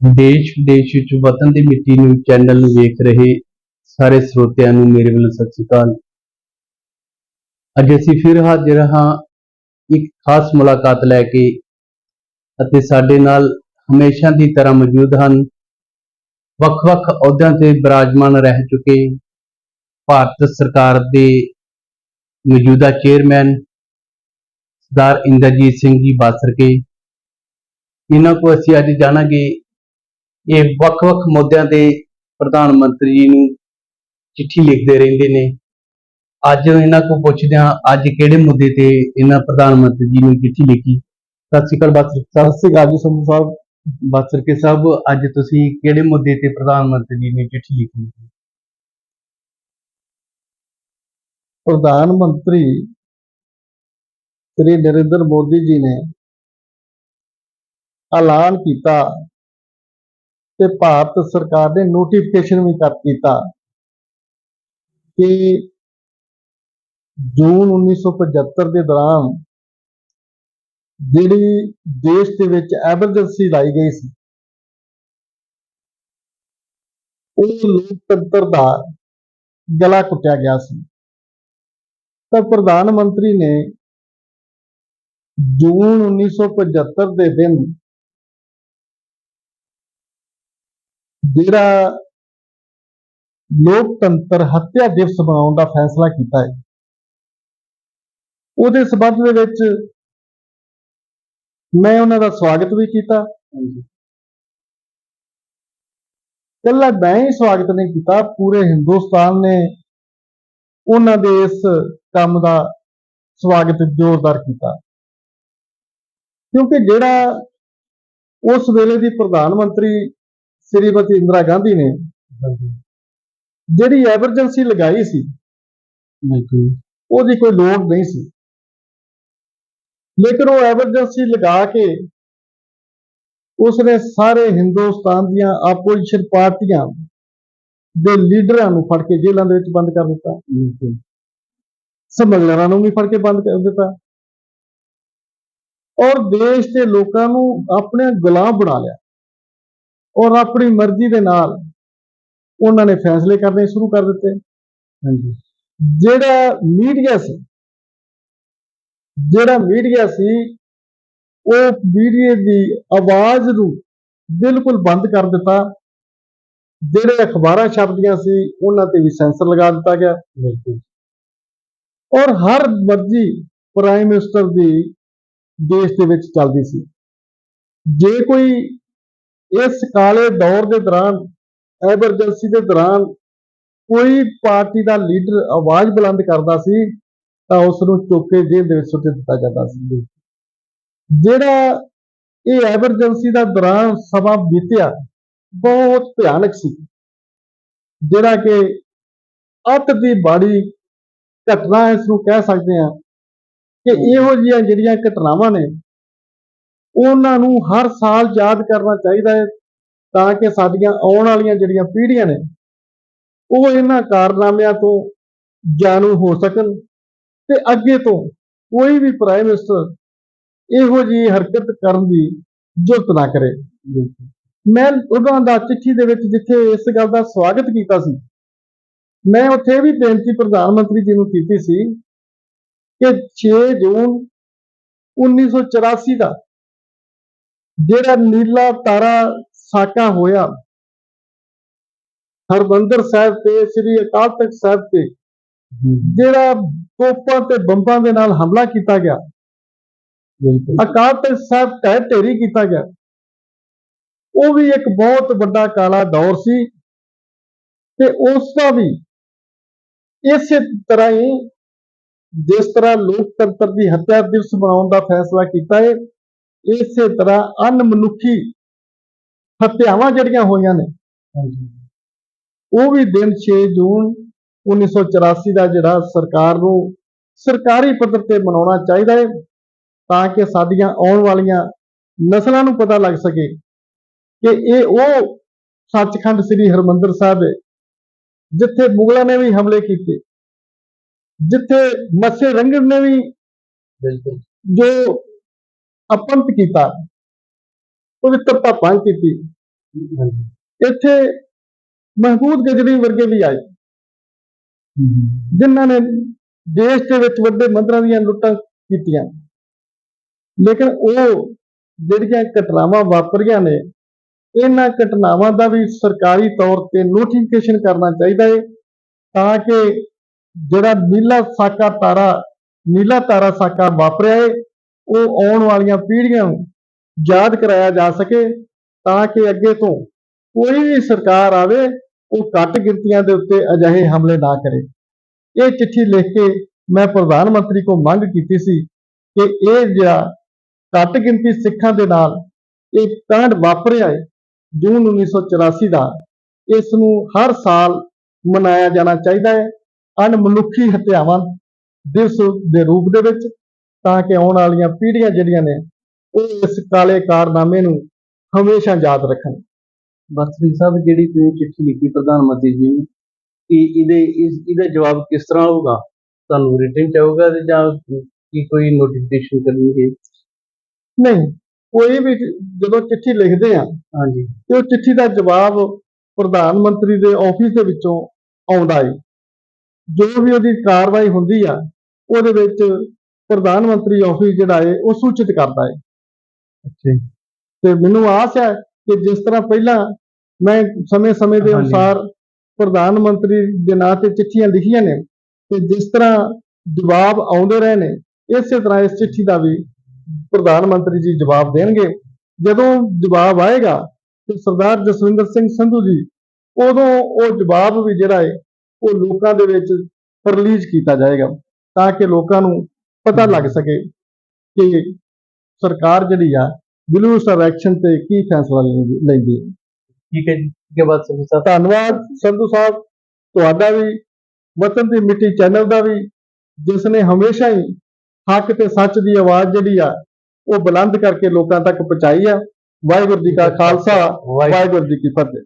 ਦੇਸ਼ ਵਿਦੇਸ਼ ਵਿੱਚ ਵਤਨ ਦੀ ਮਿੱਟੀ ਨੂੰ ਚੈਨਲ ਨੂੰ ਵੇਖ ਰਹੇ ਸਾਰੇ ਸਰੋਤਿਆਂ ਨੂੰ ਮੇਰੇ ਵੱਲੋਂ ਸਤਿ ਸ੍ਰੀ ਅਕਾਲ। ਅੱਜ ਅਸੀਂ ਫਿਰ ਹਾਜ਼ਰ ਹਾਂ ਇੱਕ ਖਾਸ ਮੁਲਾਕਾਤ ਲੈ ਕੇ ਅਤੇ ਸਾਡੇ ਨਾਲ ਹਮੇਸ਼ਾ ਦੀ ਤਰ੍ਹਾਂ ਮੌਜੂਦ ਹਨ। ਵੱਖ-ਵੱਖ ਅਹੁਦਿਆਂ ਤੇ ਬਿਰਾਜਮਾਨ ਰਹਿ ਚੁੱਕੇ ਭਾਰਤ ਸਰਕਾਰ ਦੇ ਮੌਜੂਦਾ ਚੇਅਰਮੈਨ ਸਰਦਾਰ ਇੰਦਰਜੀਤ ਸਿੰਘ ਜੀ ਬਾਸਰਕੇ। ਇਹਨਾਂ ਕੋ ਅਸੀਂ ਅੱਜ ਜਾਣਾਂਗੇ ਇਹ ਵੱਖ-ਵੱਖ ਮੁੱਦਿਆਂ ਤੇ ਪ੍ਰਧਾਨ ਮੰਤਰੀ ਜੀ ਨੂੰ ਚਿੱਠੀ ਲਿਖਦੇ ਰਹਿੰਦੇ ਨੇ। ਅੱਜ ਇਹਨਾਂ ਕੋਲ ਪੁੱਛਦੇ ਹਾਂ, ਅੱਜ ਕਿਹੜੇ ਮੁੱਦੇ ਤੇ ਇਹਨਾਂ ਪ੍ਰਧਾਨ ਮੰਤਰੀ ਜੀ ਨੂੰ ਚਿੱਠੀ ਲਿਖੀ? ਸਤਿ ਸ਼੍ਰੀ ਅਕਾਲ ਬਾਸਰ, ਸਤਿ ਸ਼੍ਰੀ ਅਕਾਲ ਜੀ ਸੰਧੂ ਸਾਹਿਬ ਬਾਸਰਕੇ ਸਾਹਿਬ, ਅੱਜ ਤੁਸੀਂ ਕਿਹੜੇ ਮੁੱਦੇ ਤੇ ਪ੍ਰਧਾਨ ਮੰਤਰੀ ਜੀ ਨੂੰ ਚਿੱਠੀ ਲਿਖੀ? ਪ੍ਰਧਾਨ ਮੰਤਰੀ ਸ੍ਰੀ ਨਰਿੰਦਰ ਮੋਦੀ ਜੀ ਨੇ ਐਲਾਨ ਕੀਤਾ ਤੇ ਭਾਰਤ ਸਰਕਾਰ ਨੇ ਨੋਟੀਫਿਕੇਸ਼ਨ ਵੀ ਕਰ ਕੀਤਾ ਕਿ ਜੂਨ 1975 ਦੇ ਦੌਰਾਨ ਜਿਹੜੀ ਦੇਸ਼ ਦੇ ਵਿੱਚ ਐਮਰਜੈਂਸੀ ਲਾਈ ਗਈ ਸੀ, ਉਹ ਲੋਕਤੰਤਰ ਦਾ ਗਲਾ ਕੁੱਟਿਆ ਗਿਆ ਸੀ। ਤਾਂ ਪ੍ਰਧਾਨ ਮੰਤਰੀ ਨੇ ਜੂਨ 1975 ਦੇ ਦਿਨ ਜਿਹੜਾ ਲੋਕਤੰਤਰ ਹੱਤਿਆ ਦਿਵਸ ਮਨਾਉਣ ਦਾ ਫੈਸਲਾ ਕੀਤਾ ਹੈ ਉਹਦੇ ਸਬੰਧ ਦੇ ਵਿੱਚ ਮੈਂ ਉਹਨਾਂ ਦਾ ਸਵਾਗਤ ਵੀ ਕੀਤਾ। ਕੱਲਾ ਮੈਂ ਹੀ ਸਵਾਗਤ ਨਹੀਂ ਕੀਤਾ ਪੂਰੇ ਹਿੰਦੁਸਤਾਨ ਨੇ ਉਹਨਾਂ ਦੇ ਇਸ ਕੰਮ ਦਾ ਸਵਾਗਤ ਜ਼ੋਰਦਾਰ ਕੀਤਾ। ਕਿਉਂਕਿ ਜਿਹੜਾ ਉਸ ਵੇਲੇ ਦੀ ਪ੍ਰਧਾਨ ਮੰਤਰੀ ਸ੍ਰੀਮਤੀ ਇੰਦਰਾ ਗਾਂਧੀ ਨੇ ਜਿਹੜੀ ਐਮਰਜੈਂਸੀ ਲਗਾਈ ਸੀ ਬਿਲਕੁਲ ਉਹਦੀ ਕੋਈ ਲੋੜ ਨਹੀਂ ਸੀ। ਲੇਕਿਨ ਉਹ ਐਮਰਜੈਂਸੀ ਲਗਾ ਕੇ ਉਸਨੇ ਸਾਰੇ ਹਿੰਦੁਸਤਾਨ ਦੀਆਂ ਆਪੋਜੀਸ਼ਨ ਪਾਰਟੀਆਂ ਦੇ ਲੀਡਰਾਂ ਨੂੰ ਫੜ ਕੇ ਜੇਲ੍ਹਾਂ ਦੇ ਵਿੱਚ ਬੰਦ ਕਰ ਦਿੱਤਾ। ਸਮਗਲਰਾਂ ਨੂੰ ਵੀ ਫੜ ਕੇ ਬੰਦ ਕਰ ਦਿੱਤਾ। ਔਰ ਦੇਸ਼ ਦੇ ਲੋਕਾਂ ਨੂੰ ਆਪਣੇ ਗੁਲਾਮ ਬਣਾ ਲਿਆ। ਔਰ ਆਪਣੀ ਮਰਜ਼ੀ ਦੇ ਨਾਲ ਉਹਨਾਂ ਨੇ ਫੈਸਲੇ ਕਰਨੇ ਸ਼ੁਰੂ ਕਰ ਦਿੱਤੇ। ਹਾਂਜੀ। ਜਿਹੜਾ ਮੀਡੀਆ ਸੀ ਜਿਹੜਾ ਮੀਡੀਆ ਸੀ ਉਹ ਮੀਡੀਆ ਦੀ ਆਵਾਜ਼ ਨੂੰ ਬਿਲਕੁਲ ਬੰਦ ਕਰ ਦਿੱਤਾ। ਜਿਹੜੇ ਅਖਬਾਰਾਂ ਛਪਦੀਆਂ ਸੀ ਉਹਨਾਂ ਤੇ ਵੀ ਸੈਂਸਰ ਲਗਾ ਦਿੱਤਾ ਗਿਆ। ਬਿਲਕੁਲ। ਔਰ ਹਰ ਮਰਜ਼ੀ ਪ੍ਰਾਈਮ ਮਿਨਿਸਟਰ ਦੀ ਦੇਸ਼ ਦੇ ਵਿੱਚ ਚੱਲਦੀ ਸੀ। ਜੇ ਕੋਈ ਇਸ ਕਾਲੇ ਦੌਰ ਦੇ ਦੌਰਾਨ, ਐਮਰਜੈਂਸੀ ਦੇ ਦੌਰਾਨ ਕੋਈ ਪਾਰਟੀ ਦਾ ਲੀਡਰ ਆਵਾਜ਼ ਬੁਲੰਦ ਕਰਦਾ ਸੀ, ਤਾਂ ਉਸ ਨੂੰ ਚੁੱਕ ਕੇ ਜੇਲ੍ਹ ਦੇ ਵਿੱਚ ਸੁੱਟ ਦਿੱਤਾ ਜਾਂਦਾ ਸੀ। ਜਿਹੜਾ ਇਹ ਐਮਰਜੈਂਸੀ ਦਾ ਦੌਰਾਨ ਸਮਾਂ ਬੀਤਿਆ, ਬਹੁਤ ਭਿਆਨਕ ਸੀ। ਜਿਹੜਾ ਕਿ ਅੱਤ ਦੀ ਬਾੜੀ ਘਟਨਾ ਇਸ ਨੂੰ ਕਹਿ ਸਕਦੇ ਹਾਂ ਕਿ ਇਹੋ ਜਿਹੀਆਂ ਜਿਹੜੀਆਂ ਘਟਨਾਵਾਂ ਨੇ ਉਹਨਾਂ ਨੂੰ ਹਰ ਸਾਲ ਯਾਦ ਕਰਨਾ ਚਾਹੀਦਾ ਹੈ ਤਾਂ ਕਿ ਸਾਡੀਆਂ ਆਉਣ ਵਾਲੀਆਂ ਜਿਹੜੀਆਂ ਪੀੜ੍ਹੀਆਂ ਨੇ, ਉਹ ਇਹਨਾਂ ਕਾਰਨਾਮਿਆਂ ਤੋਂ ਜਾਣੂ ਹੋ ਸਕਣ ਤੇ ਅੱਗੇ ਤੋਂ ਕੋਈ ਵੀ ਪ੍ਰਾਈਮ ਮਿਨਿਸਟਰ ਇਹੋ ਜਿਹੀ ਹਰਕਤ ਕਰਨ ਦੀ ਜੁਰਤ ਨਾ ਕਰੇ। ਮੈਂ ਉਹਨਾਂ ਦਾ ਚਿੱਠੀ ਦੇ ਵਿੱਚ ਜਿੱਥੇ ਇਸ ਗੱਲ ਦਾ ਸਵਾਗਤ ਕੀਤਾ ਸੀ, ਮੈਂ ਉੱਥੇ ਵੀ ਬੇਨਤੀ ਪ੍ਰਧਾਨ ਮੰਤਰੀ ਜੀ ਨੂੰ ਕੀਤੀ ਸੀ ਕਿ 6 ਜੂਨ 1984 ਦਾ ਜਿਹੜਾ ਨੀਲਾ ਤਾਰਾ ਸਾਕਾ ਹੋਇਆ ਹਰਮੰਦਰ ਸਾਹਿਬ ਤੇ ਸ੍ਰੀ ਅਕਾਲ ਤਖਤ ਸਾਹਿਬ ਤੇ ਜਿਹੜਾ ਤੋਪਾਂ ਤੇ ਬੰਬਾਂ ਦੇ ਨਾਲ ਹਮਲਾ ਕੀਤਾ ਗਿਆ ਅਕਾਲ ਤਖਤ ਸਾਹਿਬ ਢਹਿ ਢੇਰੀ ਕੀਤਾ ਗਿਆ। ਉਹ ਵੀ ਇੱਕ ਬਹੁਤ ਵੱਡਾ ਕਾਲਾ ਦੌਰ ਸੀ ਤੇ ਉਸ ਦਾ ਵੀ ਇਸੇ ਤਰ੍ਹਾਂ ਹੀ ਜਿਸ ਤਰ੍ਹਾਂ ਲੋਕਤੰਤਰ ਦੀ ਹੱਤਿਆ ਦਿਵਸ ਮਨਾਉਣ ਦਾ ਫੈਸਲਾ ਕੀਤਾ ਹੈ ਇਸੇ ਤਰ੍ਹਾਂ ਅਨਮਨੁੱਖੀ ਹੱਤਿਆਵਾਂ ਜਿਹੜੀਆਂ ਹੋਈਆਂ ਨੇ। ਉਹ ਵੀ ਦਿਨ 6 ਜੂਨ 1984 ਦਾ ਜਿਹੜਾ ਸਰਕਾਰ ਨੂੰ ਸਰਕਾਰੀ ਪੱਧਰ ਤੇ ਮਨਾਉਣਾ ਚਾਹੀਦਾ ਹੈ ਤਾਂ ਕਿ ਸਾਡੀਆਂ ਆਉਣ ਵਾਲੀਆਂ ਨਸਲਾਂ ਨੂੰ ਪਤਾ ਲੱਗ ਸਕੇ ਕਿ ਇਹ ਉਹ ਸੱਚਖੰਡ ਸ੍ਰੀ ਹਰਮੰਦਰ ਸਾਹਿਬ ਹੈ ਜਿੱਥੇ ਮੁਗਲਾਂ ਨੇ ਵੀ ਹਮਲੇ ਕੀਤੇ ਜਿੱਥੇ ਮੱਸੇ ਰੰਗਨ ਨੇ ਵੀ ਬਿਲਕੁਲ। ਜੋ ਅਪੰਤ ਕੀਤਾ। ਪਵਿੱਤਰਤਾ ਭੰਗ ਕੀਤੀ। ਇੱਥੇ ਮਹਿਬੂਬ ਗਜਰੀ ਵਰਗੇ ਵੀ ਆਏ। ਹਮ, ਜਿਨ੍ਹਾਂ ਨੇ ਦੇਸ਼ ਦੇ ਵਿੱਚ ਵੱਡੇ ਮੰਦਰਾਂ ਦੀਆਂ ਲੁੱਟਾਂ ਕੀਤੀਆਂ। ਲੇਕਿਨ ਉਹ ਜਿਹੜੀਆਂ ਘਟਨਾਵਾਂ ਵਾਪਰੀਆਂ ਨੇ ਇਹਨਾਂ ਘਟਨਾਵਾਂ ਦਾ ਵੀ ਸਰਕਾਰੀ ਤੌਰ ਤੇ ਨੋਟੀਫਿਕੇਸ਼ਨ ਕਰਨਾ ਚਾਹੀਦਾ ਹੈ ਤਾਂ ਕਿ ਜਿਹੜਾ ਨੀਲਾ ਸਾਕਾ ਤਾਰਾ ਨੀਲਾ ਤਾਰਾ ਸਾਕਾ ਵਾਪਰਿਆ ਹੈ ਉਹ ਆਉਣ ਵਾਲੀਆਂ ਪੀੜ੍ਹੀਆਂ ਨੂੰ ਯਾਦ ਕਰਾਇਆ ਜਾ ਸਕੇ ਤਾਂ ਕਿ ਅੱਗੇ ਤੋਂ ਕੋਈ ਵੀ ਸਰਕਾਰ ਆਵੇ, ਉਹ ਘੱਟ ਗਿਣਤੀਆਂ ਦੇ ਉੱਤੇ ਅਜਿਹੇ ਹਮਲੇ ਨਾ ਕਰੇ। ਇਹ ਚਿੱਠੀ ਲਿਖ ਕੇ ਮੈਂ ਪ੍ਰਧਾਨ ਮੰਤਰੀ ਕੋ ਮੰਗ ਕੀਤੀ ਸੀ ਕਿ ਇਹ ਜਿਹੜਾ ਘੱਟ ਗਿਣਤੀ ਸਿੱਖਾਂ ਦੇ ਨਾਲ ਇਹ ਕਾਂਡ ਵਾਪਰਿਆ ਹੈ, ਜੂਨ 1984 ਦਾ, ਇਸ ਨੂੰ ਹਰ ਸਾਲ ਮਨਾਇਆ ਜਾਣਾ ਚਾਹੀਦਾ ਹੈ। ਅਣਮਨੁੱਖੀ ਹੱਤਿਆਵਾਂ ਦਿਵਸ ਦੇ ਰੂਪ ਦੇ ਵਿੱਚ ਤਾਂ ਕਿ ਆਉਣ ਵਾਲੀਆਂ ਪੀੜ੍ਹੀਆਂ ਜਿਹੜੀਆਂ ਨੇ ਉਹ ਇਸ ਕਾਲੇ ਕਾਰਨਾਮੇ ਨੂੰ ਹਮੇਸ਼ਾ ਯਾਦ ਰੱਖਣ। ਬਾਸਰੀ ਸਾਹਿਬ ਜਿਹੜੀ ਤੁਸੀਂ ਚਿੱਠੀ ਲਿਖੀ ਪ੍ਰਧਾਨ ਮੰਤਰੀ ਜੀ ਨੂੰ ਕਿ ਇਹਦੇ ਇਸ ਇਹਦਾ ਜਵਾਬ ਕਿਸ ਤਰ੍ਹਾਂ ਹੋਊਗਾ? ਤੁਹਾਨੂੰ ਰਿਟਨ ਚਾਹੂਗਾ ਤੇ ਜਾਂ ਕੀ ਕੋਈ ਨੋਟੀਫਿਕੇਸ਼ਨ ਕਰਨਗੇ? ਨਹੀਂ ਕੋਈ ਵੀ ਜਦੋਂ ਚਿੱਠੀ ਲਿਖਦੇ ਆ ਹਾਂਜੀ। ਤੇ ਉਹ ਚਿੱਠੀ ਦਾ ਜਵਾਬ ਪ੍ਰਧਾਨ ਮੰਤਰੀ ਦੇ ਆਫਿਸ ਦੇ ਵਿੱਚੋਂ ਆਉਂਦਾ ਹੈ ਜੋ ਵੀ ਉਹਦੀ ਕਾਰਵਾਈ ਹੁੰਦੀ ਆ ਉਹਦੇ ਵਿੱਚ ਪ੍ਰਧਾਨ ਮੰਤਰੀ ਆਫਿਸ ਜਿਹੜਾ ਹੈ ਉਹ ਸੂਚਿਤ ਕਰਦਾ ਹੈ ਅੱਛਾ। ਤੇ ਮੈਨੂੰ ਆਸ ਹੈ ਕਿ ਜਿਸ ਤਰ੍ਹਾਂ ਪਹਿਲਾਂ ਮੈਂ ਸਮੇਂ-ਸਮੇਂ ਦੇ। ਅਨੁਸਾਰ ਪ੍ਰਧਾਨ ਮੰਤਰੀ ਦੇ ਨਾਂ ਤੇ ਚਿੱਠੀਆਂ ਲਿਖੀਆਂ ਨੇ ਤੇ ਜਿਸ ਤਰ੍ਹਾਂ ਜਵਾਬ ਆਉਂਦੇ ਰਹੇ ਨੇ ਇਸੇ ਤਰ੍ਹਾਂ ਇਸ ਚਿੱਠੀ ਦਾ ਵੀ ਪ੍ਰਧਾਨ ਮੰਤਰੀ ਜੀ ਜਵਾਬ ਦੇਣਗੇ ਜਦੋਂ ਜਵਾਬ ਆਏਗਾ ਤੇ ਸਰਦਾਰ ਜਸਵਿੰਦਰ ਸਿੰਘ ਸੰਧੂ ਜੀ ਉਦੋਂ ਉਹ ਜਵਾਬ ਵੀ ਜਿਹੜਾ ਹੈ ਉਹ ਲੋਕਾਂ ਦੇ ਵਿੱਚ ਰਿਲੀਜ਼ ਕੀਤਾ ਜਾਏਗਾ ਤਾਂ ਕਿ ਲੋਕਾਂ ਨੂੰ ਪਤਾ ਲੱਗ ਸਕੇ ਕਿ ਸਰਕਾਰ ਜਿਹੜੀ ਆ ਬਲੂ ਸਟਾਰ ਐਕਸ਼ਨ ਤੇ ਕੀ ਫੈਸਲਾ ਲੈਂਦੀ ਹੈ। ਠੀਕ ਹੈ ਜੀ ਠੀਕ ਹੈ ਬਾਸਰੀ ਸਾਹਿਬ। ਧੰਨਵਾਦ ਸੰਧੂ ਸਾਹਿਬ। ਤੁਹਾਡਾ ਵੀ ਵਤਨ ਦੀ ਮਿੱਟੀ ਚੈਨਲ ਦਾ ਵੀ ਜਿਸ ਨੇ ਹਮੇਸ਼ਾ ਹੀ ਹੱਕ ਤੇ ਸੱਚ ਦੀ ਆਵਾਜ਼ ਜਿਹੜੀ ਆ ਉਹ ਬੁਲੰਦ ਕਰਕੇ ਲੋਕਾਂ ਤੱਕ ਪਹੁੰਚਾਈ ਆ। ਵਾਹਿਗੁਰੂ ਜੀ ਕਾ ਖਾਲਸਾ ਵਾਹਿਗੁਰੂ ਜੀ ਕੀ ਫਤਿਹ।